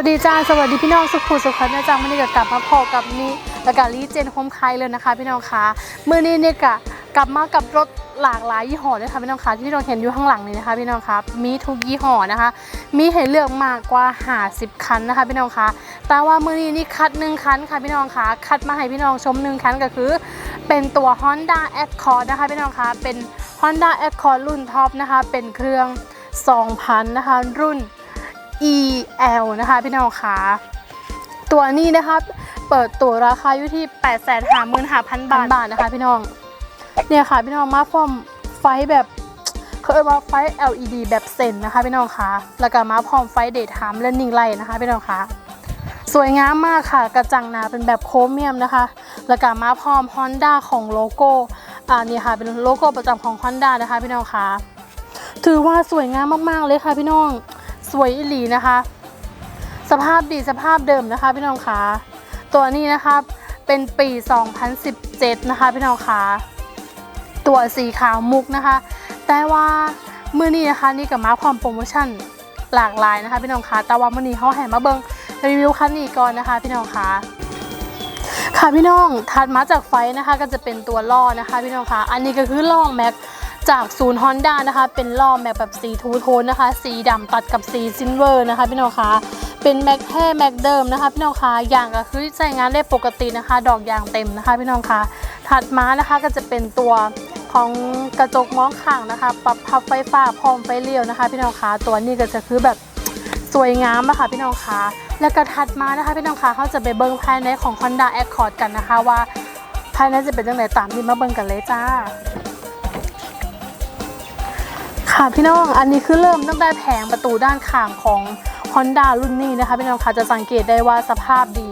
สวัสดีจ้าสวัสดีพี่น้องสุขุมสุขนะจ๊ะมื่อนี้ก็กลับมาพอกับนี่แล้วก็รีเจนโฮมไคเลยนะคะ พี่น้องคะมื่อนี้เนี่ยก็กลับมากับรถหลากหลายยี่ห้อเลยค่ะพี่น้องคะที่พี่น้องเห็นอยู่ข้างหลังนี่นะคะพี่น้องคะมีทุกยี่ห้อนะคะ มีให้เลือกมากกว่า50คันนะคะพี่น้องคะแต่ว่ามื่อนี้นี่คัดหนึ่งคันค่ะพี่น้องคะคัดมาให้พี่น้องชมหนึ่งคันก็คือ เป็นตัว Honda Accord นะคะพี่น้องคะเป็น Honda Accord รุ่นท็อปนะคะเป็นเครื่อง 2,000 นะคะรุ่น EL นะคะพี่น้องคะตัวนี้นะคะเปิดตัวราคาอยู่ที่ 8 5 5 0 0 0 บาทบาทนะคะพี่น้อง เนี่ยค่ะพี่น้องมาพร้อมไฟแบบเขาเรียกว่าไฟ LED แบบเซนนะคะพี่น้องคะแล้วก็มาพร้อมไฟเดทไทม์และนิ่งไลท์นะคะพี่น้องคะสวยงามมากค่ะ กระจังหนาเป็นแบบโครเมียมนะคะ แล้วก็มาพร้อม Honda ของโลโก้อ่านี่ค่ะเป็นโลโก้ประจำของ Honda นะคะพี่น้องคะถือว่าสวยงามมากๆเลยค่ะพี่น้อง สวยอีหลีนะคะ สภาพดีสภาพเดิมนะคะพี่น้องคะตัวนี้นะคะเป็นปี 2017 นะคะพี่น้องคะตัวสีขาวมุกนะคะ แต่ว่ามือนี้นะคะนี่กับมาความโปรโมชั่นหลากหลายนะคะพี่น้องคะแต่ว่ามือนี้เขาแห่มาเบิงรีวิวคันนี้ก่อนนะคะพี่น้องคะค่ะพี่น้องถัดมาจากไฟนะคะก็จะเป็นตัวล่อนะคะพี่น้องคะอันนี้ก็คือล่อแม็ก จากศูนย์ฮอนด้านะคะ เป็นล้อแม็กแบบสีทูโทนนะคะ สีดำตัดกับสีซิลเวอร์นะคะพี่น้องคะเป็นแม็กแท้แม็กเดิมนะคะพี่น้องคะอย่างก็คือใช้งานได้ปกตินะคะ ดอกยางเต็มนะคะพี่น้องคะถัดมานะคะก็จะเป็นตัวของกระจกมองข้างนะคะ ปรับพับไฟฟ้าพร้อมไฟเลี้ยวนะคะ พี่น้องคะตัวนี้ก็จะคือแบบสวยงามอะค่ะพี่น้องคะแล้วก็ถัดมานะคะพี่น้องคะเขาจะไปเบิ้งภายในของ Honda Accord กันนะคะว่าภายในจะเป็นยังไงตามที่มาเบิ้งกันเลยจ้า ค่ะพี่น้องอันนี้คือเริ่มตั้งแต่แผงประตูด้านข้างของ Honda รุ่นนี้นะคะพี่น้องคะจะสังเกตได้ว่าสภาพดี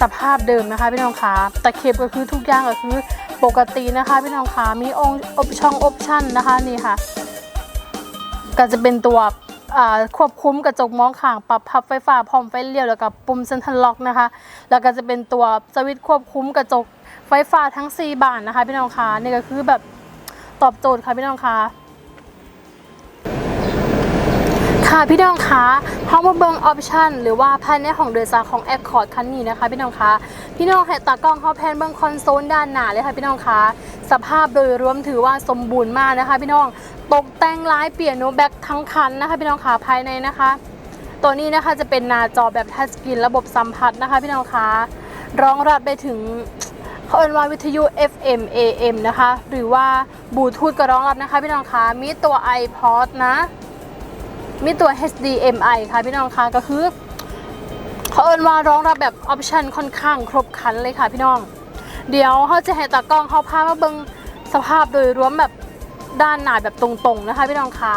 สภาพเดิมนะคะพี่น้องคะตะเข็บก็คือทุกอย่างก็คือปกตินะคะพี่น้องคะมีองค์อบช่องออปชั่นนะคะนี่ค่ะ ก็จะเป็นตัวควบคุมกระจกมองข้างปรับพับไฟฟ้าพร้อมไฟเลี้ยวแล้วก็ปุ่มเซ็นทรัลล็อกนะคะ แล้วก็จะเป็นตัวสวิตช์ควบคุมกระจกไฟฟ้าทั้ง 4 บานนะคะพี่น้องคะนี่ก็คือแบบตอบโจทย์ค่ะพี่น้องคะ ค่ะพี่น้องคะเขามาเบิงออปชันหรือว่าภายในของโดยสาของ Accord คันนี้นะคะพี่น้องคะพี่น้องให้ตากล้องเขาแพนเบิงคอนโซลด้านหน้าเลยค่ะพี่น้องคะสภาพโดยรวมถือว่าสมบูรณ์มากนะคะ พี่น้องตกแต่งร้ายเปลี่ยนโนแบ็กทั้งคันนะคะ พี่น้องคะภายในนะคะ ตัวนี้นะคะจะเป็นหน้าจอแบบทัชสกรีนระบบสัมผัสนะคะ พี่น้องคะรองรับไปถึงเขาเอ่นว่าวิทยุ FM AM นะคะ หรือว่าบลูทูธก็รองรับนะคะ พี่น้องคะมีตัว iPod นะ มีตัว HDMI ค่ะพี่น้องคะก็คือเขาเอินว่ารองรับแบบออปชันค่อนข้างครบครันเลยค่ะพี่น้อง เดี๋ยวเขาจะให้ตากล้องเขาพามาเบิงสภาพโดยรวมแบบด้านหน้าแบบตรงๆนะคะพี่น้องคะ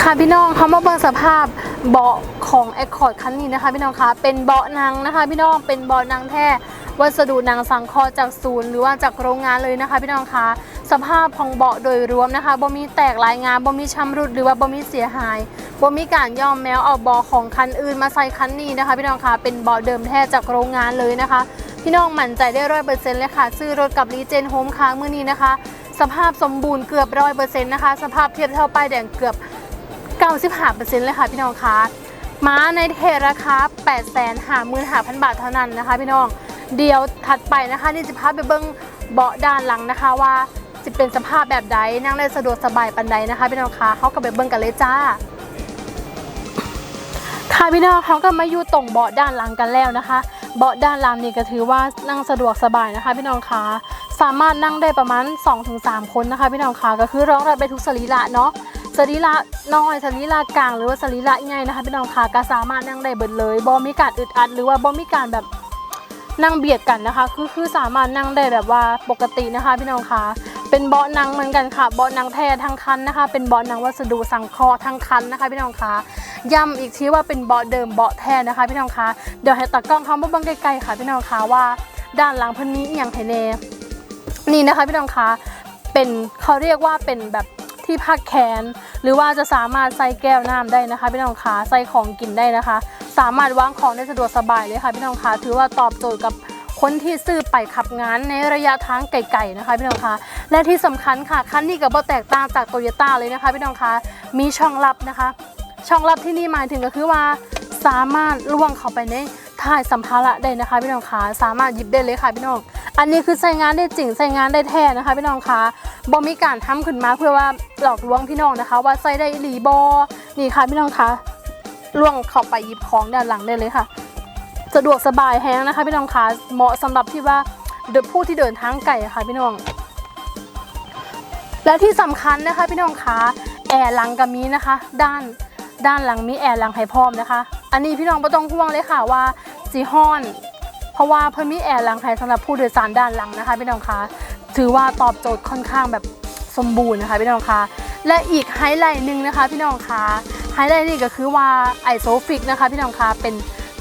ค่ะพี่น้องเขามาเบิงสภาพเบาะของ Accord คันนี้นะคะพี่น้องคะเป็นเบาะหนังนะคะ พี่น้องเป็นเบาะหนังแท้วัสดุหนังสังเคราะห์จากศูนย์หรือว่าจากโรงงานเลยนะคะ พี่น้องคะ สภาพของเบาะโดยรวมนะคะบ่มีแตกลายงานบ่มีชำรุดหรือว่าบ่มีเสียหายบ่มีการย่อมแมวเอาเบาะของคันอื่นมาใส่คันนี้นะคะ พี่น้องคะเป็นเบาะเดิมแท้จากโรงงานเลยนะคะ พี่น้องมั่นใจได้ร้อยเปอร์เซ็นต์เลยค่ะ ซื้อรถกับรีเจนโฮมค้างเมื่อนี้นะคะ สภาพสมบูรณ์เกือบร้อยเปอร์เซ็นต์นะคะสภาพเทียบเท่าป้ายแดงเกือบ95%เลยค่ะพี่น้องคะม้าในเทราคา8 5 5 0 0 0 บาทเท่านั้นนะคะ พี่น้อง เดี๋ยวถัดไปนะคะนี่จะพาไปเบิ้งเบาะด้านหลังนะคะว่า จะเป็นสภาพแบบใดนั่งได้สะดวกสบายปันใดนะคะพี่น้องคะเขาก็ไปเบิ้งกันเลยจ้า ค่ะพี่น้องเขาก็มาอยู่ตรงเบาะด้านหลังกันแล้วนะคะ เบาะด้านหลังนี่ก็ถือว่านั่งสะดวกสบายนะคะ พี่น้องคะสามารถนั่งได้ประมาณ 2-3 คนนะคะ พี่น้องคะก็คือรองรับไปทุกสรีระเนาะสรีระน้อยสรีระกลางหรือว่าสรีระใหญ่นะคะพี่น้องคะก็สามารถนั่งได้เบิดเลยบ่มีการอึดอัดหรือว่าบ่มีการแบบนั่งเบียดกันนะคะ คือคือสามารถนั่งได้แบบว่าปกตินะคะพี่น้องคะ เป็นเบาะหนังเหมือนกันค่ะเบาะหนังแท้ทั้งคันนะคะ เป็นเบาะหนังวัสดุสังเคราะห์ทั้งคันนะคะพี่น้องคะย้ำอีกทีว่าเป็นเบาะเดิมเบาะแท้นะคะพี่น้องคะเดี๋ยวให้ตากล้องเขามาบิ่งใกล้ๆค่ะพี่น้องคะว่า ด้านหลังเพิ่นมีอย่างไห้แน่นี่นะคะพี่น้องคะเป็นเขาเรียกว่าเป็นแบบที่พักแขน หรือว่าจะสามารถใส่แก้วน้ำได้นะคะพี่น้องคะใส่ของกินได้นะคะ สามารถวางของได้สะดวกสบายเลยค่ะพี่น้องคะถือว่าตอบโจทย์กับ คนที่ซื้อไปขับงานในระยะทางไกลๆนะคะพี่น้องคะและที่สำคัญค่ะคันนี้กับบ่แตกต่างจากโตโยต้าเลยนะคะพี่น้องคะมีช่องลับนะคะ ช่องลับที่นี่หมายถึงก็คือว่าสามารถล่วงเข้าไปในถ่ายสัมภาระได้นะคะพี่น้องคะสามารถหยิบได้เลยค่ะพี่น้อง อันนี้คือใช้งานได้จริงใช้งานได้แท้นะคะพี่น้องคะบ่มีการทำขึ้นมาเพื่อว่าหลอกลวงพี่น้องนะคะ ว่าใส่ได้หลีบอนี่ค่ะพี่น้องคะล่วงเข้าไปหยิบของด้านหลังได้เลยค่ะ สะดวกสบายแฮงนะคะพี่น้องคะเหมาะสำหรับที่ว่าเดินผู้ที่เดินทางไกลอะค่ะพี่น้อง และที่สำคัญนะคะพี่น้องคะแอร์หลังก็มีนะคะ ด้านด้านหลังมีแอร์หลังให้พร้อมนะคะ อันนี้พี่น้องไม่ต้องห่วงเลยค่ะว่าสีห้อน เพราะว่าเพิ่นมีแอร์หลังให้สำหรับผู้โดยสารด้านหลังนะคะพี่น้องคะถือว่าตอบโจทย์ค่อนข้างแบบสมบูรณ์นะคะพี่น้องคะและอีกไฮไลท์หนึ่งนะคะพี่น้องคะไฮไลท์นี่ก็คือว่าไอโซฟิกนะคะพี่น้องคะเป็น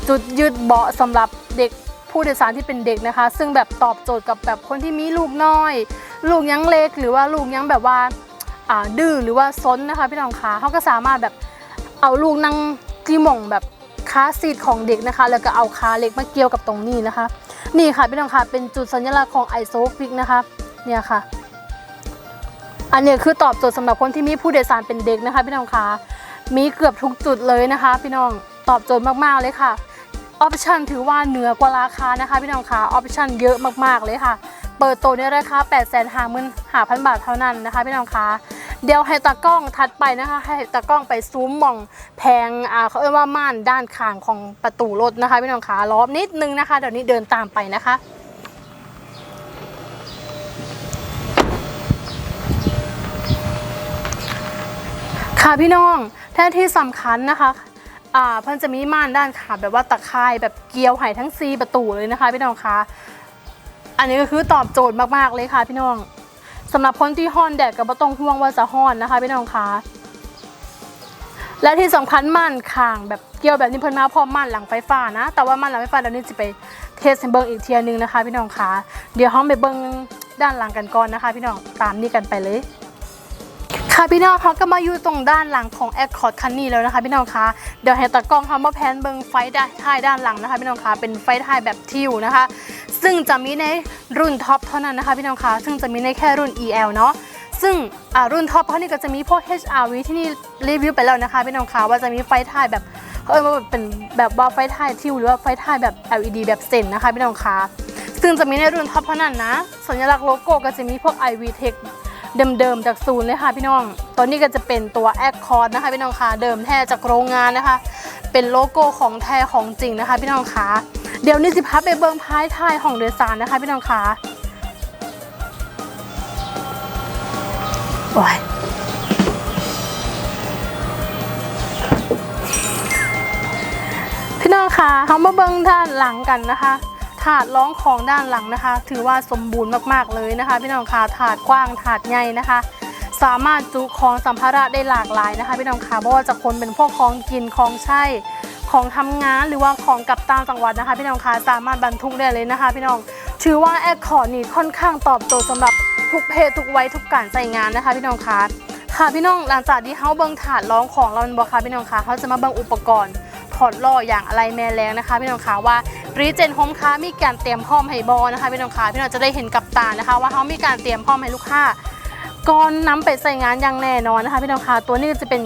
จุดยืดเบาะสำหรับเด็กผู้โดยสารที่เป็นเด็กนะคะ ซึ่งแบบตอบโจทย์กับแบบคนที่มีลูกน้อย ลูกยังเล็กหรือว่าลูกยังแบบว่าดื้อหรือว่าซนนะคะพี่น้องคะเขาก็สามารถแบบเอาลูกนั่งที่หม่องแบบคาซีทของเด็กนะคะ แล้วก็เอาขาเล็กมาเกี่ยวกับตรงนี้นะคะ นี่ค่ะพี่น้องคะเป็นจุดสัญลักษณ์ของไอโซฟิกนะคะเนี่ยค่ะ อันนี้คือตอบโจทย์สำหรับคนที่มีผู้โดยสารเป็นเด็กนะคะพี่น้องคะมีเกือบทุกจุดเลยนะคะ พี่น้องตอบโจทย์มากๆเลยค่ะ ออปชันถือว่าเหนือกว่าราคานะคะพี่น้องคะออปชันเยอะมากๆเลยค่ะ เปิดตัวในราคา8 5 5 0 0 0 บาทเท่านั้นนะคะพี่น้องคะเดี๋ยวให้ตากล้องถัดไปนะคะ ให้ตากล้องไปซูมมองแพงอ่าเขาเรียกว่าม่านด้านข้างของประตูรถนะคะพี่น้องคะล้อมนิดนึงนะคะเดี๋ยวนี้เดินตามไปนะคะค่ะพี่น้องแท้ที่สำคัญนะคะ อ่าเพิ่นจะมีม่านด้านขาแบบว่าตะข่ายแบบเกลียวไห่ทั้งซีประตูเลยนะคะพี่น้องคะอันนี้ก็คือตอบโจทย์มากๆเลยค่ะพี่น้องสำหรับคนที่ห้อนแดดก็บ่ต้องห่วงว่าจะห้อนนะคะพี่น้องคะและที่สำคัญม่านข้างแบบเกลียวแบบนี้เพิ่นมาพร้อมม่านหลังไฟฟ้านะ แต่ว่าม่านหลังไฟฟ้าเดี๋ยวนี้จะไปเทสเบิ่งอีกเทียหนึงนะคะ พี่น้องคะเดี๋ยวห้องไปเบิ่งด้านหลังกันก่อนนะคะ พี่น้องตามนี่กันไปเลย ค่ะพี่น้องเขาก็มาอยู่ตรงด้านหลังของ Accord คันนี้แล้วนะคะพี่น้องคะเดี๋ยวให้ตากล้องเขามาแพนเบิงไฟด้ท้ายด้านหลังนะคะพี่น้องคะเป็นไฟท้ายแบบทิวนะคะ ซึ่งจะมีในรุ่นท็อปเท่านั้นนะคะพี่น้องคะซึ่งจะมีในแค่รุ่น EL เนาะซึ่งรุ่นท็อปเขานี่ก็จะมีพวก HRV ที่นี่รีวิวไปแล้วนะคะพี่น้องคะว่าจะมีไฟท้ายแบบเออว่าเป็นแบบว่าไฟท้ายทิวหรือว่าไฟท้ายแบบ LED แบบเซนนะคะพี่น้องคะซึ่งจะมีในรุ่นท็อปเท่านั้นนะสัญลักษณ์โลโก้ก็จะมีพวก IV Tech เดิมๆจากศูนย์เลยค่ะพี่น้องตัวนี้ก็จะเป็นตัว Accord นะคะพี่น้องคะเดิมแท้จากโรงงานนะคะ เป็นโลโก้ของแท้ของจริงนะคะ พี่น้องคะเดี๋ยวนี้สิพับไปเบิ้งพายท้ายของโดยสารนะคะพี่น้องคะโอ้ยพี่น้องคะเขามาเบิ้งด้านหลังกันนะคะ ถาดร้องของด้านหลังนะคะ ถือว่าสมบูรณ์มากๆเลยนะคะ พี่น้องคะถาดกว้างถาดใหญ่นะคะ สามารถจุของสัมภาระได้หลากหลายนะคะ พี่น้องคะเพราะว่าจะคนเป็นพวกของกินของใช้ของทำงานหรือว่าของกับต่างจังหวัดนะคะ พี่น้องคะสามารถบรรทุกได้เลยนะคะ พี่น้องถือว่าแอคคอร์ดนี่ค่อนข้างตอบโจทย์สำหรับทุกเพศทุกวัยทุกการใส่งานนะคะ พี่น้องคะค่ะพี่น้องหลังจากที่เขาเบิ้งถาดร้องของเราบอกค่ะพี่น้องคะเขาจะมาเบิ้งอุปกรณ์ ถอดล่ออย่างอะไรแม่แรงนะคะพี่น้องคะว่ารีเจนโฮมค้ามีการเตรียมพร้อมให้บอนะคะพี่น้องคะพี่น้องจะได้เห็นกับตานะคะ ว่าเขามีการเตรียมพร้อมให้ลูกค้าก่อนนำไปใส่งานอย่างแน่นอนนะคะพี่น้องคะตัวนี้ก็จะเป็น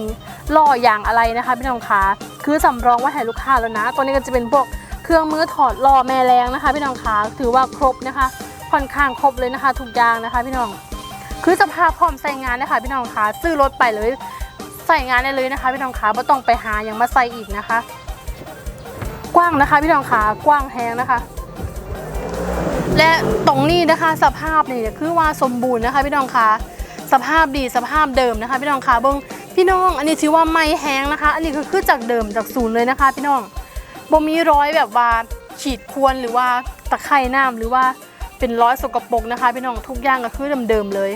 ล่ออย่างอะไรนะคะพี่น้องคะคือสำรองไว้ให้ลูกค้าแล้วนะ ตัวนี้ก็จะเป็นพวกเครื่องมือถอดล่อแม่แรงนะคะ พี่น้องคะถือว่าครบนะคะค่อนข้างครบเลยนะคะทุกอย่างนะคะพี่น้อง คือสภาพพร้อมใส่งานนะคะพี่น้องคะซื้อรถไปเลยใส่งานได้เลยนะคะพี่น้องคะไม่ต้องไปหาอย่างมาใส่อีกนะคะ กว้างนะคะพี่น้องขากว้างแฮงนะคะ และตรงนี้นะคะสภาพนี่คือว่าสมบูรณ์นะคะพี่น้องคะสภาพดีสภาพเดิมนะคะ พี่น้องคะเบิ้งพี่น้อง อันนี้ถือว่าไม่แห้งนะคะ อันนี้ก็คือจากเดิมจากศูนย์เลยนะคะ พี่น้องบ่มีร้อยแบบว่าขีดควรหรือว่าตะไคร่น้ำหรือว่าเป็นร้อยสกปรกนะคะ พี่น้องทุกอย่างก็คือเดิมๆเลย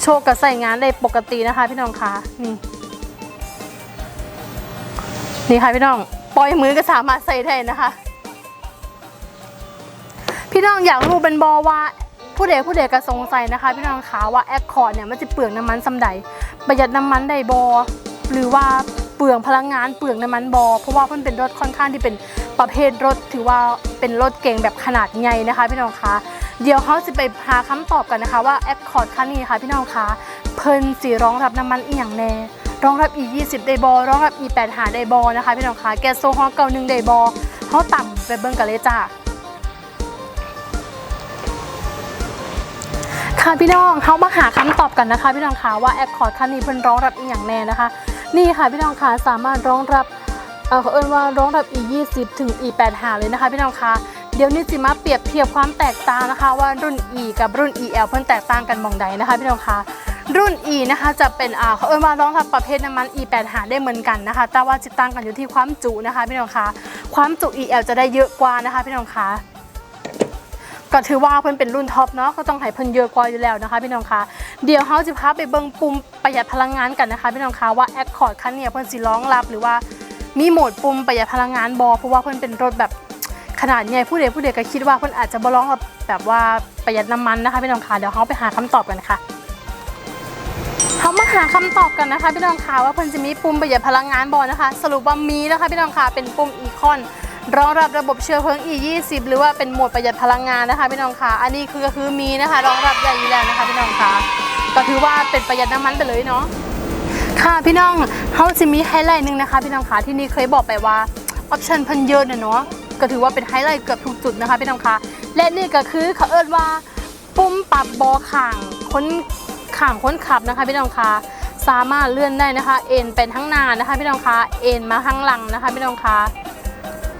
โชว์กับใส่งานได้ปกตินะคะ พี่น้องคะนี่นี่ค่ะพี่น้อง ปล่อยมือก็สามารถใส่ได้นะคะ พี่น้องอยากรู้เป็นบอว่าผู้ใดผู้ใดก็สงสัยนะคะ พี่น้องคะว่าแอคคอร์ดเนี่ยมันจะเปลืองน้ำมันสำใดประหยัดน้ำมันได้บอหรือว่าเปลืองพลังงานเปลืองน้ำมันบอเพราะว่ามันเป็นรถค่อนข้างที่เป็นประเภทรถ ถือว่าเป็นรถเก่งแบบขนาดใหญ่นะคะ พี่น้องคะเดี๋ยวเขาจะไปหาคำตอบกันนะคะว่าแอคคอร์ดคันนี้ค่ะพี่น้องคะเพิ่นสีร้องรับน้ำมันอีหยังแน่ รองรับ e 2 0 ได้บอรองรับ e 8 5ได้บอนะคะพี่น้องคะแก๊สโซฮอลเก่าหนึ่งได้บอเขาต่ำไปเบิ่งกันเลยจ้าค่ะพี่น้องเขามาหาคำตอบกันนะคะ พี่น้องคะว่าแอคคอร์ดคันนี้เพิ่นรองรับอีกอย่างแน่นะคะ นี่ค่ะพี่น้องคะสามารถรองรับเอ่อเอิ้นว่าร้องรับ e 2 0 ถึง e 8 5เลยนะคะพี่น้องคะเดี๋ยวนี้จิมาเปรียบเทียบความแตกต่างนะคะ ว่ารุ่น e กับรุ่น el เพิ่นแตกต่างกันมองใดนะคะพี่น้องคะ รุ่น E นะคะจะเป็นอ่าเขาเอิ้นว่ารองรับประเภทน้ำมัน E 8หาได้เหมือนกันนะคะ แต่ว่าจิตตั้งกันอยู่ที่ความจุนะคะพี่น้องคะความจุ EL จะได้เยอะกว่านะคะพี่น้องคะก็ถือว่าเพิ่นเป็นรุ่นท็อปเนาะก็ต้องให้เพิ่นเยอะกว่าอยู่แล้วนะคะพี่น้องคะเดี๋ยวเฮาจะพาไปเบิ่งปุ่มประหยัดพลังงานกันนะคะพี่น้องคะว่า Accord คันเนี้ยเพิ่นสิรองรับหรือว่ามีโหมดปุ่มประหยัดพลังงานบ่เพราะว่าเพิ่นเป็นรถแบบขนาดใหญ่ผู้ใดผู้ใดก็คิดว่าเพิ่นอาจจะบ่รองแบบว่าประหยัดน้ำมันนะคะพี่น้องคะเดี๋ยวเฮาไปหาคำตอบกันค่ะ เขามาหาคำตอบกันนะคะพี่น้องค่ะว่าเพิ่นจะมีปุ่มประหยัดพลังงานบอนะคะ สรุปว่ามีนะคะพี่น้องค่ะเป็นปุ่มอีคอนรองรับระบบเชื้อเพลิง E20 หรือว่าเป็นโหมดประหยัดพลังงานนะคะพี่น้องค่ะอันนี้คือก็คือมีนะคะรองรับได้อยู่แล้วนะคะพี่น้องค่ะก็ถือว่าเป็นประหยัดน้ำมันไปเลยเนาะค่ะพี่น้องเขาจะมีไฮไลท์หนึ่งนะคะพี่น้องค่ะที่นี่เคยบอกไปว่าออปชันเพิ่นเยอะนเนาะก็ถือว่าเป็นไฮไลท์เกือบทุกจุดนะคะพี่น้องค่ะและนี่ก็คือเขาเอิ้นว่าปุ่มปรับบอข่างค้น ข่างค้นขับนะคะพี่น้องคะสามารถเลื่อนได้นะคะ เอ็นเป็นทั้งหน้านะคะพี่น้องคะเอ็นมาข้างหลังนะคะพี่น้องคะ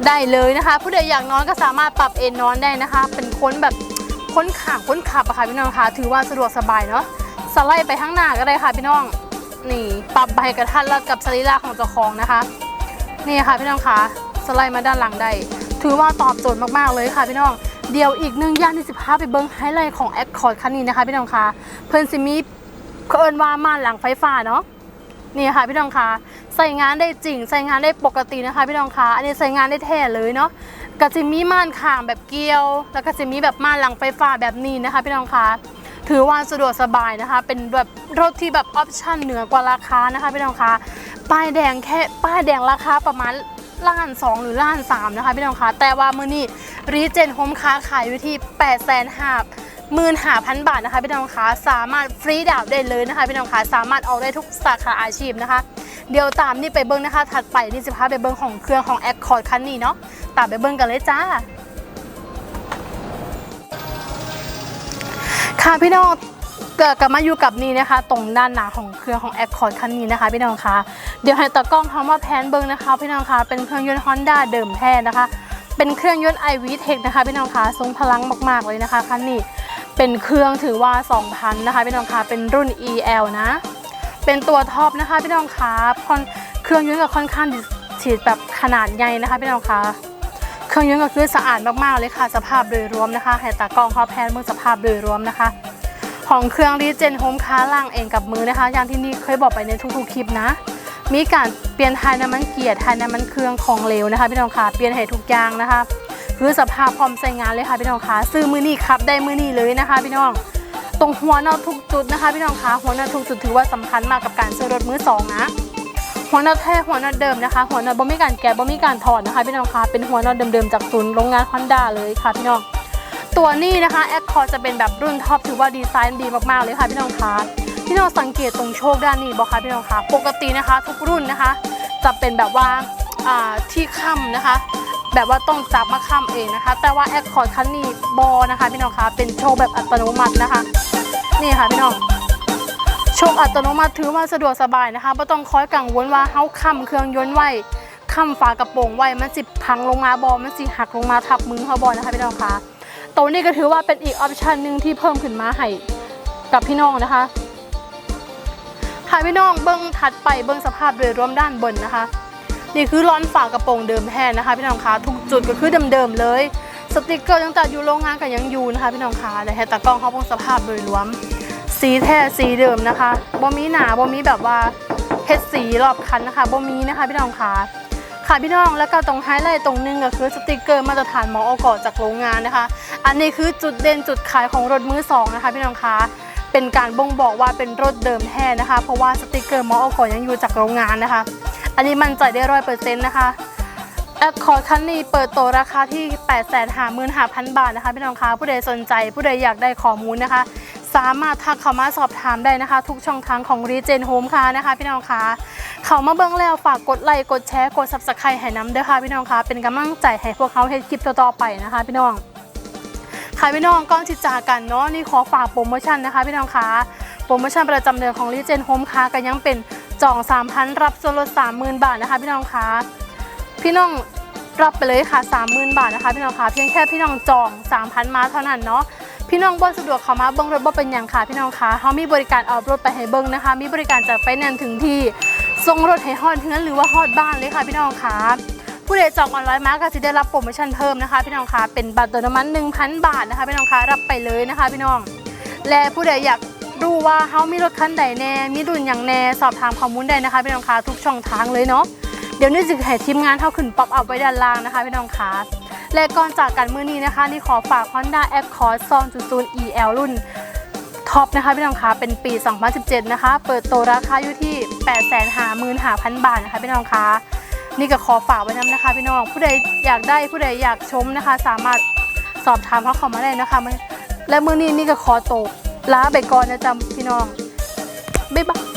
ได้เลยนะคะ ผู้ใดอยากนอนก็สามารถปรับเอ็นนอนได้นะคะ เป็นค้นแบบค้นข่างค้นขับอะค่ะพี่น้องคะถือว่าสะดวกสบายเนาะสไลด์ไปข้างหน้าก็ได้ค่ะพี่น้องนี่ปรับใบกระทัดรัดกับสรีระของเจ้าของนะคะ นี่ค่ะพี่น้องคะสไลด์มาด้านหลังได้ถือว่าตอบโจทย์มากๆเลยค่ะพี่น้อง เดี๋ยวอีกหนึ่งอย่างที่สิพาไปเบิ้งไฮไลท์ของ Accord คันนี้นะคะพี่น้องคะเพิ่นสิมีเขาเอิ้นว่ามานหลังไฟฟ้าเนาะนี่ค่ะพี่น้องคะใส่งานได้จริง ใส่งานได้ปกตินะคะพี่น้องคะอันนี้ใส่งานได้แท้เลยเนาะก็จะมีม่านข้างแบบเกลียว แล้วก็จะมีแบบม่านหลังไฟฟ้าแบบนี้นะคะพี่น้องคะถือว่าสะดวกสบายนะคะ เป็นแบบรถที่แบบออปชั่นเหนือกว่าราคานะคะพี่น้องคะป้ายแดงแค่ป้ายแดงราคาประมาณ ล้านสองหรือล้านสามนะคะพี่น้องคะแต่ว่ามือนี้รีเจนโฮมค้าขายอยู่ที่8ปดแสนห้าหมื่นห้าพันบาทนะคะพี่น้องคะสามารถฟรีดาวน์ได้เลยนะคะพี่น้องคะสามารถเอาได้ทุกสาขาอาชีพนะคะ เดี๋ยวตามนี่ไปเบิ้งนะคะ ถัดไปนี่จะพาไปเบิ้งของเครื่องของแอคคอร์ดคันนี้เนาะตามไปเบิ้งกันเลยจ้า ค่ะพี่น้อง เกิดกลับมาอยู่กับนี่นะคะ ตรงด้านหน้าของเครื่องของ Accord คันนี้นะคะพี่น้องคะเดี๋ยวให้ตากล้องทำมาแพนเบิ้งนะคะพี่น้องคะเป็นเครื่องยนต์ Honda เดิมแท้นะคะ เป็นเครื่องยนต์ i v t e c h นะคะพี่น้องคะทรงพลังมากๆเลยนะคะคันนี้เป็นเครื่องถือว่า 2,000นะคะพี่น้องคะเป็นรุ่น EL นะ เป็นตัวท็อปนะคะพี่น้องคะคอนเครื่องยนต์กับค่อนข้างฉีดแบบขนาดใหญ่นะคะพี่น้องคะเครื่องยนต์ก็คือสะอาดมากๆเลยค่ะ สภาพโดยรวมนะคะให้ตากล้องเขาแพนเมืองสภาพโดยรวมนะคะ ของเครื่องรีเจนโฮมค้าล่างเองกับมือนะคะ อย่างที่นี่เคยบอกไปในทุกๆคลิปนะ มีการเปลี่ยนทายน้ำมันเกียร์ทายน้ำมันเครื่องของเลวนะคะพี่น้องคะเปลี่ยนให้ทุกอย่างนะคะคือสภาพพร้อมใช้งานเลยค่ะพี่น้องคะซื้อมือนี่ขับได้มือนี่เลยนะคะ พี่น้องตรงหัวน็อตทุกจุดนะคะพี่น้องคะหัวน็อตทุกจุดถือว่าสำคัญมากกับการซื้อรถมือสองนะหัวน็อตแท้หัวน็อตเดิมนะคะ หัวน็อตบ่มีการแกะบ่มีการถอดนะคะพี่น้องคะเป็นหัวน็อตเดิมๆจากศูนย์โรงงาน Honda เลยค่ะพี่น้อง ตัวนี้นะคะ Accord จะเป็นแบบรุ่นท็อปถือว่าดีไซน์ดีมากๆเลยค่ะพี่น้องคะพี่น้องสังเกตตรงโชคด้านนี้บอกค่ะพี่น้องคะปกตินะคะ ทุกรุ่นนะคะ จะเป็นแบบว่าที่ค้ำนะคะ แบบว่าต้องจับมาค้ำเองนะคะ แต่ว่า Accord คันนี้บอนะคะพี่น้องคะเป็นโชคแบบอัตโนมัตินะคะ นี่ค่ะพี่น้องโชคอัตโนมัติถือว่าสะดวกสบายนะคะไม่ต้องคอยกังวลว่าเฮาค้ำเครื่องยนต์ไว้ค้ำฝากระโปรงไว้มันสิพังลงมาบอมันสิหักลงมาทับมือเขาบอนะคะพี่น้องคะ ตนี้ก็ถือว่าเป็นอีกออปชันหนึ่งที่เพิ่มขึ้นมาให้กับพี่น้องนะคะค่ะพี่น้องเบิ้งถัดไปเบิ้งสภาพโดยรวมด้านบนนะคะ นี่คือร้อนฝากระโปรงเดิมแท้นะคะ พี่น้องคะทุกจุดก็คือเดิมๆเลย สติกเกอร์ตั้งแต่อยู่โรงงานก็ยังอยู่นะคะ พี่น้องคะแต่ให้ตากล้องเขาเบิ่งสภาพโดยรวม สีแท้สีเดิมนะคะบ่มีหนาบ่มีแบบว่าเฮ็ดสีรอบคันนะคะบ่มีนะคะ พี่น้องคะ ค่ะพี่น้องแล้วก็ตรงไฮไลท์ตรงหนึงก็คือสติกเกอร์มาตรฐานหมออกอจากโรงงานนะคะ อันนี้คือจุดเด่นจุดขายของรถมือสองนะคะ พี่น้องคะเป็นการบ่งบอกว่าเป็นรถเดิมแท้นะคะ เพราะว่าสติกเกอร์มออกอยังอยู่จากโรงงานนะคะ อันนี้มันใจได้ร้อยเปอร์เซ็นต์นะคะแอคคอร์ดคันนี้เปิดตัวราคาที่ 8 5 5 0 0 0 บาทนะคะพี่น้องคะผู้ใดสนใจผู้ใดอยากได้ข้อมูลนะคะ สามารถทักเข้ามาสอบถามได้นะคะ ทุกช่องทางของ r e g e n Home ค่ะนะคะ พี่น้องคะเขามาเบิ่งแล้วฝากกดไลค์กดแชร์กด subscribe ให้น้ำด้อค่ะพี่น้องคะเป็นกำลังใจให้พวกเขาเฮ็ดคลิปต่อๆไปนะคะ พี่น้องค่ะพี่น้องก่อนที่จากันเนาะนี่ขอฝากโปรโมชั่นนะคะ พี่น้องคะโปรโมชั่นประจำเดือนของ r e g e n Home ค่ะก็ยังเป็นจอง3,000รับส่วนลด30,000 บาทนะคะ พี่น้องคะพี่น้องรับไปเลยค่ะ 30,000 บาทนะคะพี่น้องคะเพียงแค่พี่น้องจอง 3,000 มาเท่านั้นเนาะ พี่น้องบ่สะดวกเขามาเบิ้งรถบ่เป็นอย่างค่ะ พี่น้องคะเขามีบริการเอารถไปให้เบิ้งนะคะ มีบริการจากไฟแนนซ์ถึงที่ส่งรถให้ฮอดเฮือนหรือว่าฮอดบ้านเลยค่ะ พี่น้องคะผู้ใดจองออนไลน์มาก็จะได้รับโปรโมชั่นเพิ่มนะคะ พี่น้องคะเป็นบัตรเติมน้ำมัน1,000 บาทนะคะ พี่น้องคะรับไปเลยนะคะ พี่น้อง และผู้ใดอยากดูว่าเฮามีรถคันใดแน่มีรุ่นอย่างแน่สอบถามข้อมูลได้นะคะ พี่น้องคะทุกช่องทางเลยเนาะ เดี๋ยวนี้จะให้ทีมงานเท่าขึ้นป๊อปอัพไว้ด้านล่างนะคะพี่น้องคะและก่อนจากกันมื้อนี้นะคะนี่ขอฝาก Honda Accord 2.0 EL รุ่นท็อปนะคะพี่น้องคะเป็นปี 2017 นะคะ เปิดตัวราคาอยู่ที่ 855,000 บาทนะคะพี่น้องคะนี่ก็ขอฝากไว้นำนะคะ พี่น้องผู้ใดอยากได้ผู้ใดอยากชมนะคะ สามารถสอบถามเขาเข้ามาได้นะคะและมือนี้นี่ก็ขอตวลาไปก่อนนะจ๊ะพี่น้องบ๊ายบาย